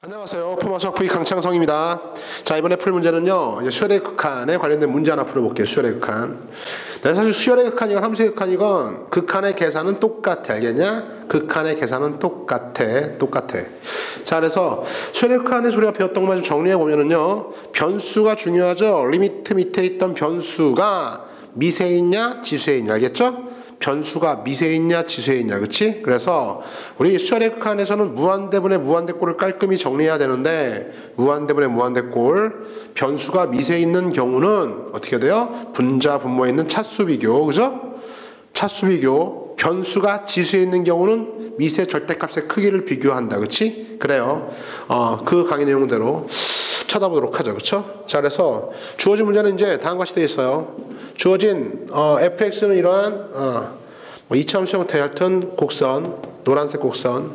안녕하세요. 포마석 V 강창성입니다. 자 이번에 풀 문제는요. 이제 수열의 극한에 관련된 문제 하나 풀어볼게요. 수열의 극한. 네, 사실 수열의 극한이건 함수의 극한이건 극한의 계산은 똑같아. 알겠냐? 극한의 계산은 똑같아. 똑같아. 자 그래서 수열의 극한의 소리가 배웠던 것만 좀 정리해 보면은요. 변수가 중요하죠. 리미트 밑에 있던 변수가 미세에 있냐 지수에 있냐 알겠죠? 변수가 미세에 있냐 지수에 있냐 그치? 그래서 우리 수열의 극한에서는 무한대분의 무한대꼴을 깔끔히 정리해야 되는데 무한대분의 무한대꼴 변수가 미세에 있는 경우는 어떻게 돼요? 분자 분모에 있는 차수 비교 그죠? 차수 비교 변수가 지수에 있는 경우는 미세 절대값의 크기를 비교한다 그치? 그래요 어, 그 강의 내용대로 쳐다보도록 하죠 그쵸? 자 그래서 주어진 문제는 이제 다음과 같이 되어 있어요 주어진 어, fx는 이러한 어, 뭐 이차함 수 형태 하여튼 곡선 노란색 곡선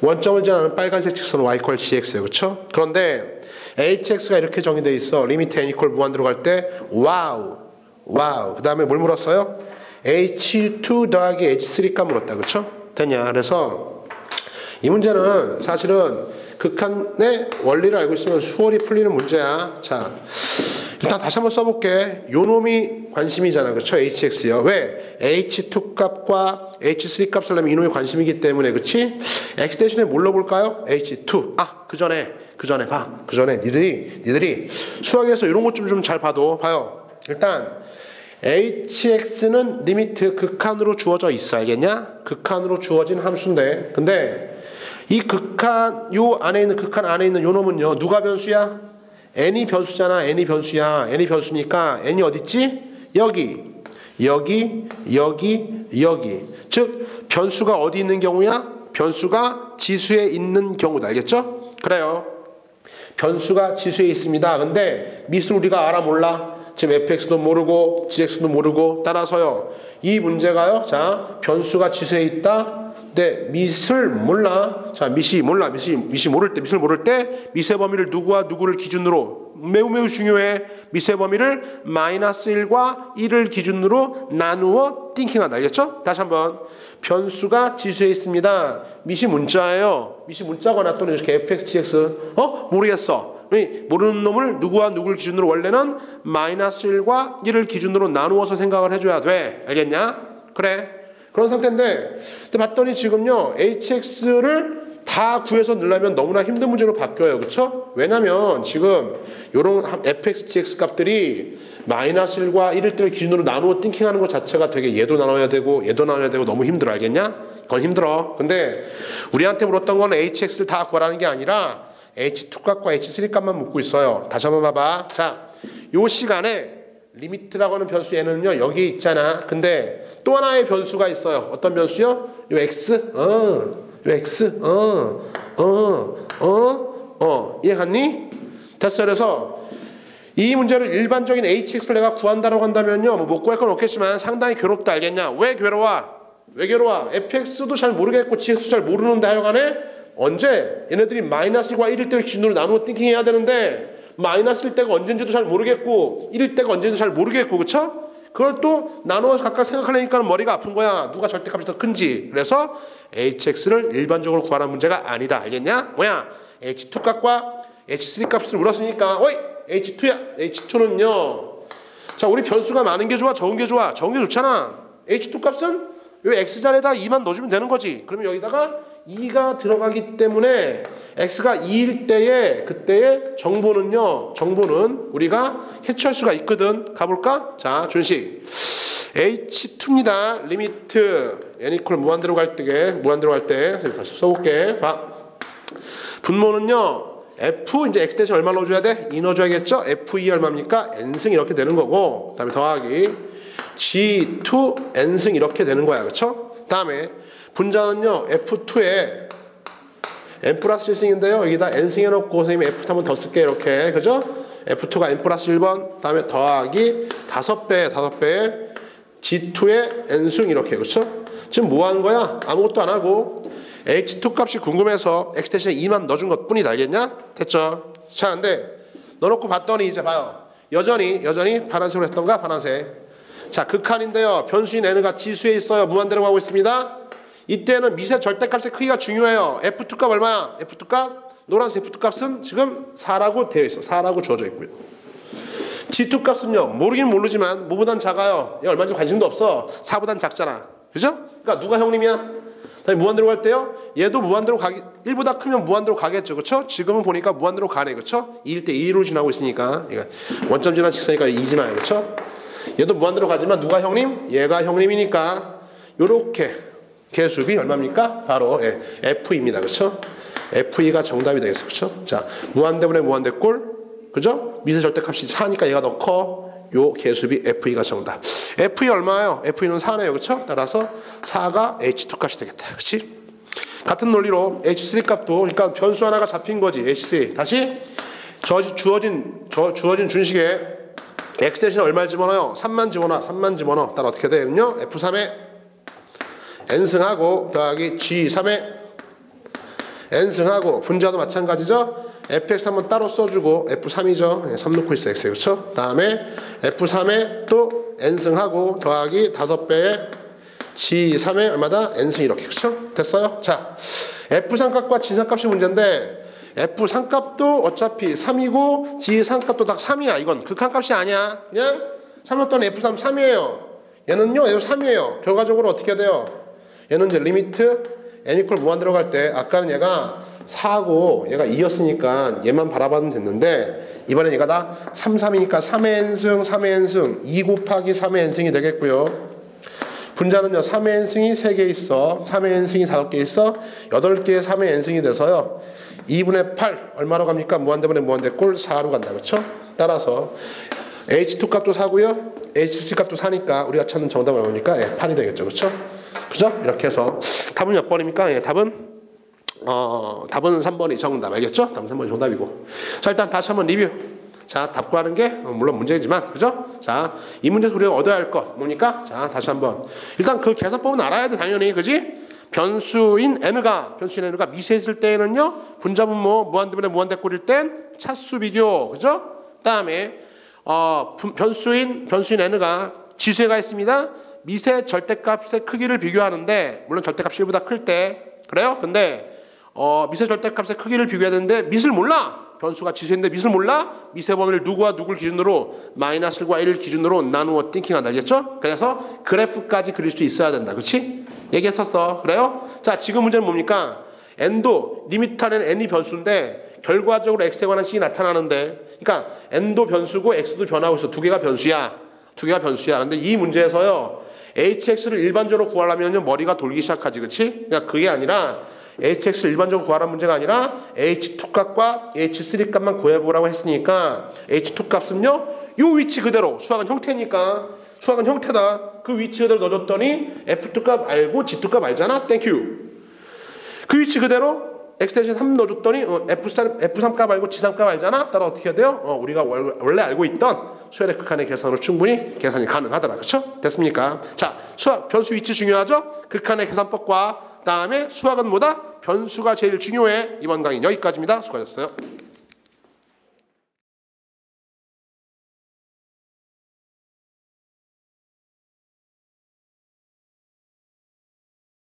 원점을 지나는 빨간색 직선 y q gx예요 그렇죠? 그런데 hx가 이렇게 정의되어 있어 리미트 n 이퀄 무한 들어갈 때 와우 와우 그 다음에 뭘 물었어요? h2 더하기 h3 값 물었다 그렇죠? 됐냐 그래서 이 문제는 사실은 극한의 원리를 알고 있으면 수월히 풀리는 문제야 자 일단 다시 한번 써볼게. 요 놈이 관심이잖아. 그쵸? hx요. 왜? h2 값과 h3 값을 내면 이놈이 관심이기 때문에. 그치? x 대신에 뭘로 볼까요? h2. 아, 그 전에, 그 전에 봐. 그 전에 니들이, 니들이 수학에서 이런 것 좀 좀 잘 봐도 봐요. 일단, hx는 리미트 극한으로 주어져 있어. 알겠냐? 극한으로 주어진 함수인데. 근데 이 극한, 요 안에 있는 극한 안에 있는 요 놈은요. 누가 변수야? n이 변수잖아. n이 변수야. n이 변수니까 n이 어딨지? 여기, 여기, 여기, 여기. 즉 변수가 어디 있는 경우야? 변수가 지수에 있는 경우다. 알겠죠? 그래요. 변수가 지수에 있습니다. 근데 미술 우리가 알아 몰라? 지금 fx도 모르고 gx도 모르고 따라서요. 이 문제가요. 자, 변수가 지수에 있다. 네, 밑을 몰라. 자, 밑이 몰라. 밑이, 밑이 모를 때, 밑을 모를 때 미세 범위를 누구와 누구를 기준으로 매우 매우 중요해. 미세 범위를 마이너스 1과 1을 기준으로 나누어 띵킹한다. 알겠죠? 다시 한번. 변수가 지수에 있습니다. 밑이 문자예요. 밑이 문자거나 또는 이렇게 fx, gx. 어? 모르겠어. 모르는 놈을 누구와 누구를 기준으로 원래는 마이너스 1과 1을 기준으로 나누어서 생각을 해줘야 돼. 알겠냐? 그래. 그런 상태인데 근데 봤더니 지금요 hx를 다 구해서 넣으려면 너무나 힘든 문제로 바뀌어요. 그렇죠? 왜냐면 지금 요런 fx, gx 값들이 마이너스 1과 1일 때를 기준으로 나누어 띵킹하는 것 자체가 되게 얘도 나눠야 되고 얘도 나눠야 되고 너무 힘들어. 알겠냐? 그건 힘들어. 근데 우리한테 물었던 건 hx를 다 구하라는 게 아니라 h2 값과 h3 값만 묻고 있어요. 다시 한번 봐봐. 자 요 시간에 리미트라고 하는 변수 얘는요 여기 있잖아 근데 또 하나의 변수가 있어요. 어떤 변수요? 요 x, 어, 요 x, 어, 어, 어, 어, 이해갔니? 됐어. 그래서 이 문제를 일반적인 hx를 내가 구한다고 한다면요, 뭐 못 구할 건 없겠지만 상당히 괴롭다 알겠냐? 왜 괴로워? 왜 괴로워? fx도 잘 모르겠고 gx도 잘 모르는데 하여간에 언제 얘네들이 마이너스 1과 1일 때를 기준으로 나누어 띵킹해야 되는데 마이너스일 때가 언제인지도 잘 모르겠고 1일 때가 언제인지도 잘 모르겠고 그쵸? 그걸 또 나누어서 각각 생각하려니까 머리가 아픈 거야. 누가 절대값이 더 큰지. 그래서 hx를 일반적으로 구하는 문제가 아니다. 알겠냐? 뭐야? h2 값과 h3 값을 물었으니까 어이 h2야. h2는요. 자 우리 변수가 많은 게 좋아 적은 게 좋아 적은 게 좋잖아. h2 값은 요 x자리에다 2만 넣어주면 되는 거지. 그러면 여기다가 2가 들어가기 때문에 x가 2일 때에 그때의 정보는요. 정보는 우리가 캐치할 수가 있거든. 가볼까? 자, 준식. h2입니다. 리미트 n 이퀄 무한대로 갈 때, 무한대로 갈 때, 다시 써볼게. 봐. 분모는요. f 이제 x 대신 얼마 넣어줘야 돼? 2 넣어줘야겠죠? f2 얼마입니까? n승 이렇게 되는 거고, 그다음에 더하기 g2 n승 이렇게 되는 거야, 그렇죠? 다음에 분자는요 f2에 n 플러스 1승인데요. 여기다 n승 해놓고 선생님이 f2 한번 더 쓸게요. 이렇게 그죠? f2가 n 플러스 1번 다음에 더하기 5배 5배 g2의 n승 이렇게 그렇죠? 지금 뭐 하는 거야? 아무것도 안 하고 h2 값이 궁금해서 x 대신에 2만 넣어준 것 뿐이다 알겠냐? 됐죠? 자 근데 넣어놓고 봤더니 이제 봐요. 여전히 여전히 파란색으로 했던가 파란색 자 극한인데요. 변수인 n가 지수에 있어요. 무한대로 가고 있습니다. 이때는 미세 절대값의 크기가 중요해요. F2값 얼마야? F2값 노란색 F2 값은 지금 4라고 되어 있어. 4라고 주어져 있고요. G2 값은요. 모르긴 모르지만 뭐보단 작아요. 얘 얼마인지 관심도 없어. 4보단 작잖아. 그죠? 그러니까 누가 형님이야? 무한대로 갈 때요. 얘도 무한대로 가기 1보다 크면 무한대로 가겠죠. 그렇죠? 지금은 보니까 무한대로 가네. 그렇죠? 2일 때 2로 지나고 있으니까 원점 지난 직선이니까 2 지나요. 그렇죠? 얘도 무한대로 가지만 누가 형님? 얘가 형님이니까 요렇게 개수비 얼마입니까? 바로 예, F입니다. 그렇죠? F2가 정답이 되겠어. 그렇죠? 자, 무한대분의 무한대꼴 그죠? 미세 절대값이 4니까 얘가 더 커. 요 개수비 F2가 정답. F2 얼마예요? F2는 4네요. 그렇죠? 따라서 4가 H2 값이 되겠다. 그렇지? 같은 논리로 H3 값도 그러니까 변수 하나가 잡힌 거지. H3. 다시 저 주어진 저 주어진 준식에 x 대신 얼마 집어넣어요? 3만 집어넣어. 3만 집어넣어. 따라 어떻게 되면요? F3에 n승하고 더하기 G3에 n승하고 분자도 마찬가지죠? fx 한번 따로 써주고 f3이죠. 3 넣고 있어 x 그렇죠? 다음에 f3에 또 n승하고 더하기 5배에 g3에 얼마다 n승 이렇게 그렇죠? 됐어요? 자 f3값과 g3값이 문제인데 f3값도 어차피 3이고 g3값도 다 3이야. 이건 극한값이 아니야. 그냥 3 넣었더니 f3 3이에요. 얘는요 얘도 3이에요. 결과적으로 어떻게 돼요? 얘는 이제 리미트 n 이퀄 무한 들어갈 때 아까는 얘가 4고 얘가 2였으니까 얘만 바라봐도 됐는데 이번엔 얘가 다 3, 3이니까 3의 n승, 3의 n승 2 곱하기 3의 n승이 되겠고요. 분자는요 3의 n승이 3개 있어 3의 n승이 5개 있어 8개의 3의 n승이 돼서요 2분의 8 얼마로 갑니까? 무한대분의 무한대 꼴 4로 간다 그렇죠? 따라서 H2 값도 4고요 H3 값도 4니까 우리가 찾는 정답은 뭐니까 예, 8이 되겠죠 그렇죠? 그죠? 이렇게 해서 답은 몇 번입니까? 예, 답은 어, 답은 3번이 정답 알겠죠? 답은 3번이 정답이고 자 일단 다시 한번 리뷰 자 답 구하는 게 물론 문제지만 그죠? 자 이 문제에서 우리가 얻어야 할 것 뭡니까? 자 다시 한번 일단 그 계산법은 알아야 돼 당연히 그지? 변수인 n가 변수인 n가 미세했을 때에는요 분자분모 뭐 무한대분의 무한대꼴일 땐 차수 비교 그죠? 그다음에 어, 변수인 변수인 n가 지수가 있습니다. 미세 절대값의 크기를 비교하는데 물론 절대값 1보다 클 때 그래요? 근데 어, 미세 절대값의 크기를 비교해야 되는데 밑을 몰라. 변수가 지수인데 밑을 몰라. 미세 범위를 누구와 누굴 기준으로 마이너스 1과 1 기준으로 나누어 띵킹한다. 알겠죠? 그래서 그래프까지 그릴 수 있어야 된다. 그렇지? 얘기했었어. 그래요? 자, 지금 문제는 뭡니까? n도 안에 n이 변수인데 결과적으로 x에 관한 식이 나타나는데 그러니까 n도 변수고 x도 변하고 있어. 두 개가 변수야. 두 개가 변수야. 근데 이 문제에서요. Hx를 일반적으로 구하려면 머리가 돌기 시작하지. 그렇지? 그러니까 그게 아니라 HX를 일반적으로 구하라는 문제가 아니라 H2 값과 H3 값만 구해보라고 했으니까 H2 값은요 요 위치 그대로 수학은 형태니까 수학은 형태다 그 위치 그대로 넣어줬더니 F2 값 알고 G2 값 알잖아 땡큐 그 위치 그대로 X 대신 3 넣어줬더니 어, F3, F3 값 알고 G3 값 알잖아 따라 어떻게 해야 돼요? 어, 우리가 원래 알고 있던 수열의 극한의 계산으로 충분히 계산이 가능하더라 그렇죠? 됐습니까? 자 수학 변수 위치 중요하죠? 극한의 계산법과 다음에 수학은 뭐다? 변수가 제일 중요해. 이번 강의 여기까지입니다. 수고하셨어요.